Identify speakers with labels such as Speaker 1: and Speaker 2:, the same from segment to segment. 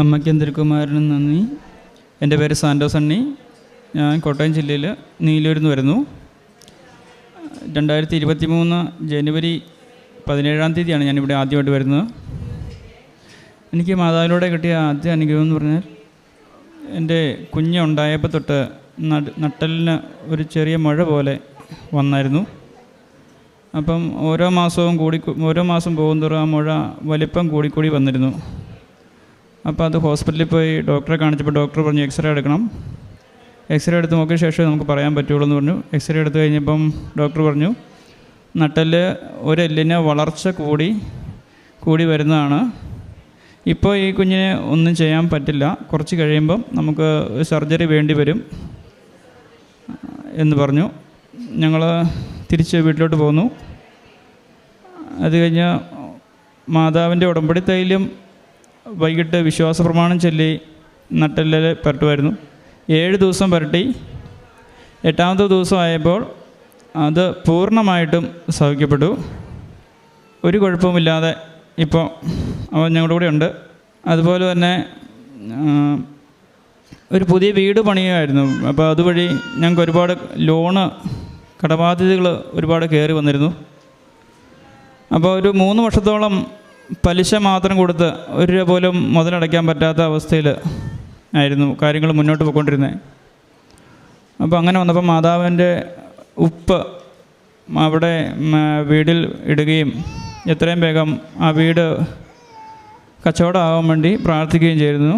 Speaker 1: അമ്മയ്ക്കും തിരുക്കുമാരനും നന്ദി. എന്റെ പേര് സാൻഡോസ് അണ്ണി. ഞാൻ കോട്ടയം ജില്ലയിൽ നീലൂരിൽ നിന്ന് വരുന്നു. രണ്ടായിരത്തി ഇരുപത്തി മൂന്ന് ജനുവരി പതിനേഴാം തീയതിയാണ് ഞാനിവിടെ ആദ്യമായിട്ട് വരുന്നത്. എനിക്ക് മാതാവിലൂടെ കിട്ടിയ ആദ്യ അനുഗ്രഹം എന്ന് പറഞ്ഞാൽ എന്റെ കുഞ്ഞുണ്ടായപ്പോൾ തൊട്ട് നട്ടലിന് ഒരു ചെറിയ മഴ പോലെ വന്നായിരുന്നു. അപ്പം ഓരോ മാസവും കൂടി ഓരോ മാസം പോകുന്നതോറും ആ മുഴ വലിപ്പം കൂടിക്കൂടി വന്നിരുന്നു. അപ്പോൾ അത് ഹോസ്പിറ്റലിൽ പോയി ഡോക്ടറെ കാണിച്ചപ്പോൾ ഡോക്ടർ പറഞ്ഞു എക്സ്റേ എടുക്കണം. എക്സ്റേ എടുത്ത് നോക്കിയ ശേഷമേ നമുക്ക് പറയാൻ പറ്റുള്ളൂ എന്ന് പറഞ്ഞു. എക്സ്റേ എടുത്ത് കഴിഞ്ഞപ്പം ഡോക്ടർ പറഞ്ഞു നട്ടൽ ഒരു എല്ലിന് വളർച്ച കൂടി കൂടി വരുന്നതാണ്. ഇപ്പോൾ ഈ കുഞ്ഞിനെ ഒന്നും ചെയ്യാൻ പറ്റില്ല. കുറച്ച് കഴിയുമ്പം നമുക്ക് സർജറി വേണ്ടി വരും. എന്ന് പറഞ്ഞു. ഞങ്ങൾ തിരിച്ച് വീട്ടിലോട്ട് പോന്നു. അത് കഴിഞ്ഞ് മാതാവിന്റെ ഉടമ്പടി തൈലം വൈകിട്ട് വിശ്വാസ പ്രമാണം ചൊല്ലി നട്ടെല്ലിൽ പരട്ടുമായിരുന്നു. ഏഴ് ദിവസം പരട്ടി. എട്ടാമത്തെ ദിവസമായപ്പോൾ അത് പൂർണമായിട്ടും സൗഖ്യപ്പെട്ടു. ഒരു കുഴപ്പമില്ലാതെ ഇപ്പോൾ അവൻ ഞങ്ങളുടെ കൂടെ ഉണ്ട്. അതുപോലെ തന്നെ ഒരു പുതിയ വീട് പണിയുമായിരുന്നു. അപ്പോൾ അതുവഴി ഞങ്ങൾക്ക് ഒരുപാട് ലോണ് കടബാധ്യതകൾ ഒരുപാട് കയറി വന്നിരുന്നു. അപ്പോൾ ഒരു മൂന്ന് വർഷത്തോളം പലിശ മാത്രം കൊടുത്ത് ഒരു രൂപ പോലും മുതലടയ്ക്കാൻ പറ്റാത്ത അവസ്ഥയിൽ ആയിരുന്നു കാര്യങ്ങൾ മുന്നോട്ട് പോയിക്കൊണ്ടിരുന്നത്. അപ്പോൾ അങ്ങനെ വന്നപ്പോൾ മാതാവിന്റെ ഉപ്പ് അവിടെ വീടിൽ ഇടുകയും എത്രയും വേഗം ആ വീട് കച്ചവടമാകാൻ വേണ്ടി പ്രാർത്ഥിക്കുകയും ചെയ്തിരുന്നു.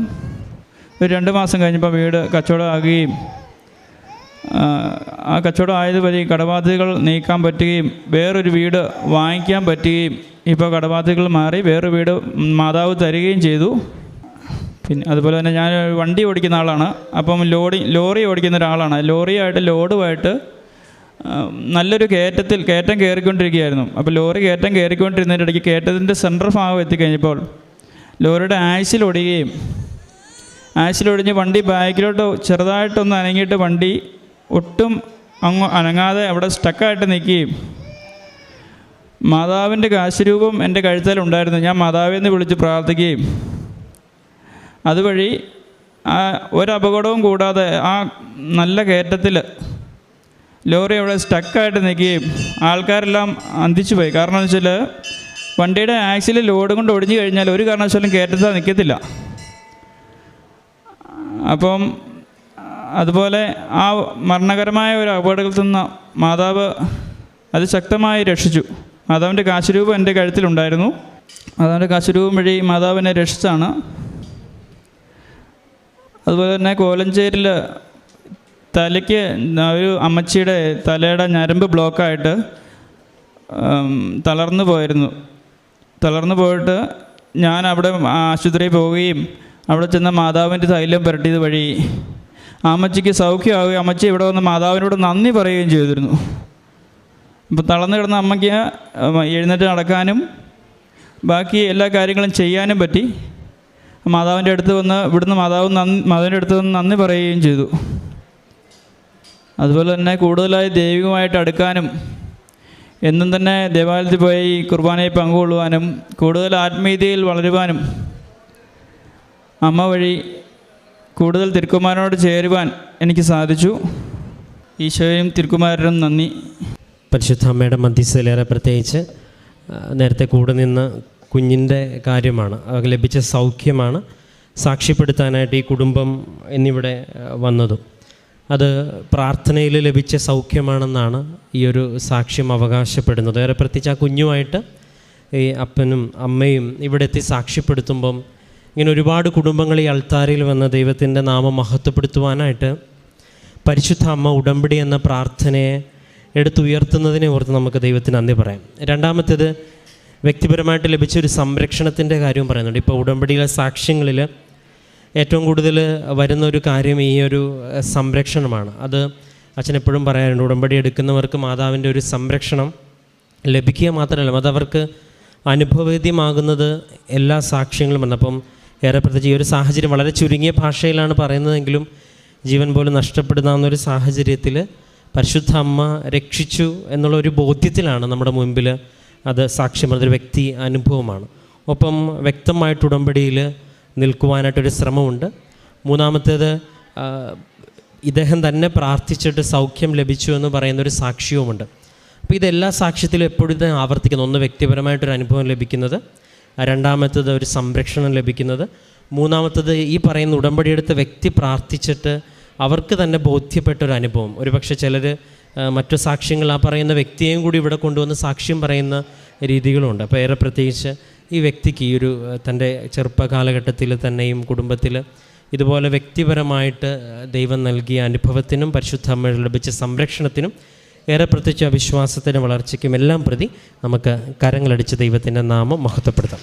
Speaker 1: ഒരു രണ്ട് മാസം കഴിഞ്ഞപ്പോൾ വീട് കച്ചവടമാകുകയും ആ, കച്ചവടം ആയത് വഴി കടബാധ്യതകൾ നീക്കാൻ പറ്റുകയും വേറൊരു വീട് വാങ്ങിക്കാൻ പറ്റുകയും ഇപ്പോൾ കടബാധ്യതകൾ മാറി വേറെ വീട് മാതാവ് തരികയും ചെയ്തു. പിന്നെ അതുപോലെ തന്നെ ഞാൻ വണ്ടി ഓടിക്കുന്ന ആളാണ്. അപ്പം ലോറി ലോറി ഓടിക്കുന്ന ഒരാളാണ്. ലോറിയായിട്ട് ലോഡുമായിട്ട് നല്ലൊരു കയറ്റത്തിൽ കയറ്റം കയറിക്കൊണ്ടിരിക്കുകയായിരുന്നു. അപ്പോൾ ലോറി കയറ്റം കയറിക്കൊണ്ടിരുന്നതിന്റെ ഇടയ്ക്ക് കയറ്റത്തിന്റെ സെന്റർ ഭാഗം എത്തിക്കഴിഞ്ഞപ്പോൾ ലോറിയുടെ ആഴ്ചയിലൊടിയുകയും ആഴ്ചയിലൊടിഞ്ഞ് വണ്ടി ബാക്കിലോട്ട് ചെറുതായിട്ടൊന്ന് അനങ്ങിയിട്ട് വണ്ടി ഒട്ടും അങ്ങ് അനങ്ങാതെ അവിടെ സ്റ്റക്കായിട്ട് നിൽക്കുകയും മാതാവിന്റെ കാശുരൂപം എന്റെ കഴുത്തലുണ്ടായിരുന്നു ഞാൻ മാതാവിൽ നിന്ന് വിളിച്ച് പ്രാർത്ഥിക്കുകയും അതുവഴി ആ ഒരപകടവും കൂടാതെ ആ നല്ല കയറ്റത്തിൽ ലോറി അവിടെ സ്റ്റക്കായിട്ട് നിൽക്കുകയും ആൾക്കാരെല്ലാം അന്തിച്ചു പോയി. കാരണം എന്ന് വെച്ചാൽ വണ്ടിയുടെ ആക്സിൽ ലോഡ് കൊണ്ട് ഒടിഞ്ഞു കഴിഞ്ഞാൽ ഒരു കാരണവശാലും കയറ്റത്താൽ നിൽക്കത്തില്ല. അപ്പം അതുപോലെ ആ മരണകരമായ ഒരു അപകടത്തിൽ നിന്ന് മാതാവ് അത് ശക്തമായി രക്ഷിച്ചു. മാതാവിന്റെ കാശുരൂപം എന്റെ കഴുത്തിലുണ്ടായിരുന്നു. മാതാവിന്റെ കാശുരൂപം വഴി മാതാവിനെ രക്ഷിച്ചാണ് അതുപോലെ തന്നെ കോലഞ്ചേരിൽ തലയ്ക്ക് ഒരു അമ്മച്ചിയുടെ തലയുടെ ഞരമ്പ് ബ്ലോക്കായിട്ട് തളർന്നു പോയിരുന്നു. തളർന്നു പോയിട്ട് ഞാൻ അവിടെ ആശുപത്രിയിൽ പോവുകയും അവിടെ ചെന്ന മാതാവിന്റെ തൈലം പുരട്ടിയത് വഴി അമ്മച്ചിക്ക് സൗഖ്യമാവുകയും അമ്മച്ചി ഇവിടെ വന്ന് മാതാവിനോട് നന്ദി പറയുകയും ചെയ്തിരുന്നു. അപ്പോൾ തളർന്നു കിടന്ന അമ്മയ്ക്ക് എഴുന്നേറ്റ് നടക്കാനും ബാക്കി എല്ലാ കാര്യങ്ങളും ചെയ്യാനും പറ്റി. മാതാവിന്റെ അടുത്ത് വന്ന് ഇവിടുന്ന് മാതാവ് നന്ദി മാതാവിന്റെ അടുത്ത് വന്ന് നന്ദി പറയുകയും ചെയ്തു. അതുപോലെ തന്നെ കൂടുതലായി ദൈവികമായിട്ട് അടുക്കാനും എന്നും തന്നെ ദേവാലയത്തിൽ പോയി കുർബാനയിൽ പങ്കുകൊള്ളുവാനും കൂടുതൽ ആത്മീയതയിൽ വളരുവാനും അമ്മ വഴി കൂടുതൽ തിരുക്കുമാരനോട് ചേരുവാൻ എനിക്ക് സാധിച്ചു. ഈശോയും തിരുക്കുമാരനും നന്ദി.
Speaker 2: പരിശുദ്ധ അമ്മയുടെ മധ്യസ്ഥയിലേറെ പ്രത്യേകിച്ച് നേരത്തെ കൂടെ നിന്ന് കുഞ്ഞിന്റെ കാര്യമാണ്. ലഭിച്ച സൗഖ്യമാണ് സാക്ഷ്യപ്പെടുത്താനായിട്ട് ഈ കുടുംബം എന്നിവിടെ വന്നതും. അത് പ്രാർത്ഥനയിൽ ലഭിച്ച സൗഖ്യമാണെന്നാണ് ഈ ഒരു സാക്ഷ്യം അവകാശപ്പെടുന്നത്. ഏറെ പ്രത്യേകിച്ച് ആ കുഞ്ഞുമായിട്ട് ഈ അപ്പനും അമ്മയും ഇവിടെ എത്തി സാക്ഷ്യപ്പെടുത്തുമ്പം ഇങ്ങനെ ഒരുപാട് കുടുംബങ്ങൾ ഈ അൾത്താരയിൽ വന്ന് ദൈവത്തിന്റെ നാമം മഹത്വപ്പെടുത്തുവാനായിട്ട് പരിശുദ്ധ അമ്മ ഉടമ്പടി എന്ന പ്രാർത്ഥനയെ എടുത്തുയർത്തുന്നതിനെ ഓർത്ത് നമുക്ക് ദൈവത്തിന് നന്ദി പറയാം. രണ്ടാമത്തേത് വ്യക്തിപരമായിട്ട് ലഭിച്ച ഒരു സംരക്ഷണത്തിന്റെ കാര്യവും പറയുന്നുണ്ട്. ഇപ്പോൾ ഉടമ്പടിയിലെ സാക്ഷ്യങ്ങളിൽ ഏറ്റവും കൂടുതൽ വരുന്ന ഒരു കാര്യം ഈ ഒരു സംരക്ഷണമാണ്. അത് അച്ഛൻ എപ്പോഴും പറയാറുണ്ട് ഉടമ്പടി എടുക്കുന്നവർക്ക് മാതാവിന്റെ ഒരു സംരക്ഷണം ലഭിക്കുക മാത്രമല്ല അതവർക്ക് അനുഭവവേദ്യമാകുന്നത് എല്ലാ സാക്ഷ്യങ്ങളും ഉണ്ട് അപ്പം ഏറെ പ്രത്യേകിച്ച് ഈ ഒരു സാഹചര്യം വളരെ ചുരുങ്ങിയ ഭാഷയിലാണ് പറയുന്നതെങ്കിലും ജീവൻ പോലും നഷ്ടപ്പെടുന്ന ഒരു സാഹചര്യത്തിൽ പരിശുദ്ധ അമ്മ രക്ഷിച്ചു എന്നുള്ള ഒരു ബോധ്യത്തിലാണ് നമ്മുടെ മുൻപിൽ അത് സാക്ഷ്യം ഒരു വ്യക്തി അനുഭവമാണ്. ഒപ്പം വ്യക്തമായിട്ട് ഉടമ്പടിയിൽ നിൽക്കുവാനായിട്ടൊരു ശ്രമമുണ്ട്. മൂന്നാമത്തേത് ഇദ്ദേഹം തന്നെ പ്രാർത്ഥിച്ചിട്ട് സൗഖ്യം ലഭിച്ചു എന്ന് പറയുന്ന ഒരു സാക്ഷ്യവുമുണ്ട്. അപ്പോൾ ഇതെല്ലാ സാക്ഷ്യത്തിലും എപ്പോഴും ഇത് ആവർത്തിക്കുന്നു. ഒന്ന് വ്യക്തിപരമായിട്ടൊരു അനുഭവം ലഭിക്കുന്നത് രണ്ടാമത്തത് ഒരു സംരക്ഷണം ലഭിക്കുന്നത് മൂന്നാമത്തത് ഈ പറയുന്ന ഉടമ്പടിയെടുത്ത വ്യക്തി പ്രാർത്ഥിച്ചിട്ട് അവർക്ക് തന്നെ ബോധ്യപ്പെട്ട ഒരു അനുഭവം ഒരുപക്ഷെ ചിലർ മറ്റു സാക്ഷ്യങ്ങൾ ആ പറയുന്ന വ്യക്തിയെയും കൂടി ഇവിടെ കൊണ്ടുവന്ന് സാക്ഷ്യം പറയുന്ന രീതികളുണ്ട്. അപ്പോൾ ഏറെ പ്രത്യേകിച്ച് ഈ വ്യക്തിക്ക് ഈ ഒരു തന്റെ ചെറുപ്പകാലഘട്ടത്തിൽ തന്നെയും കുടുംബത്തിൽ ഇതുപോലെ വ്യക്തിപരമായിട്ട് ദൈവം നൽകിയ അനുഭവത്തിനും പരിശുദ്ധമ്മ ലഭിച്ച സംരക്ഷണത്തിനും ഏറെ പ്രത്യേകിച്ച് വിശ്വാസത്തിന്റെ വളർച്ചയ്ക്കും എല്ലാം പ്രതി നമുക്ക് കരങ്ങളടിച്ച് ദൈവത്തിന്റെ നാമം മഹത്വപ്പെടുത്താം.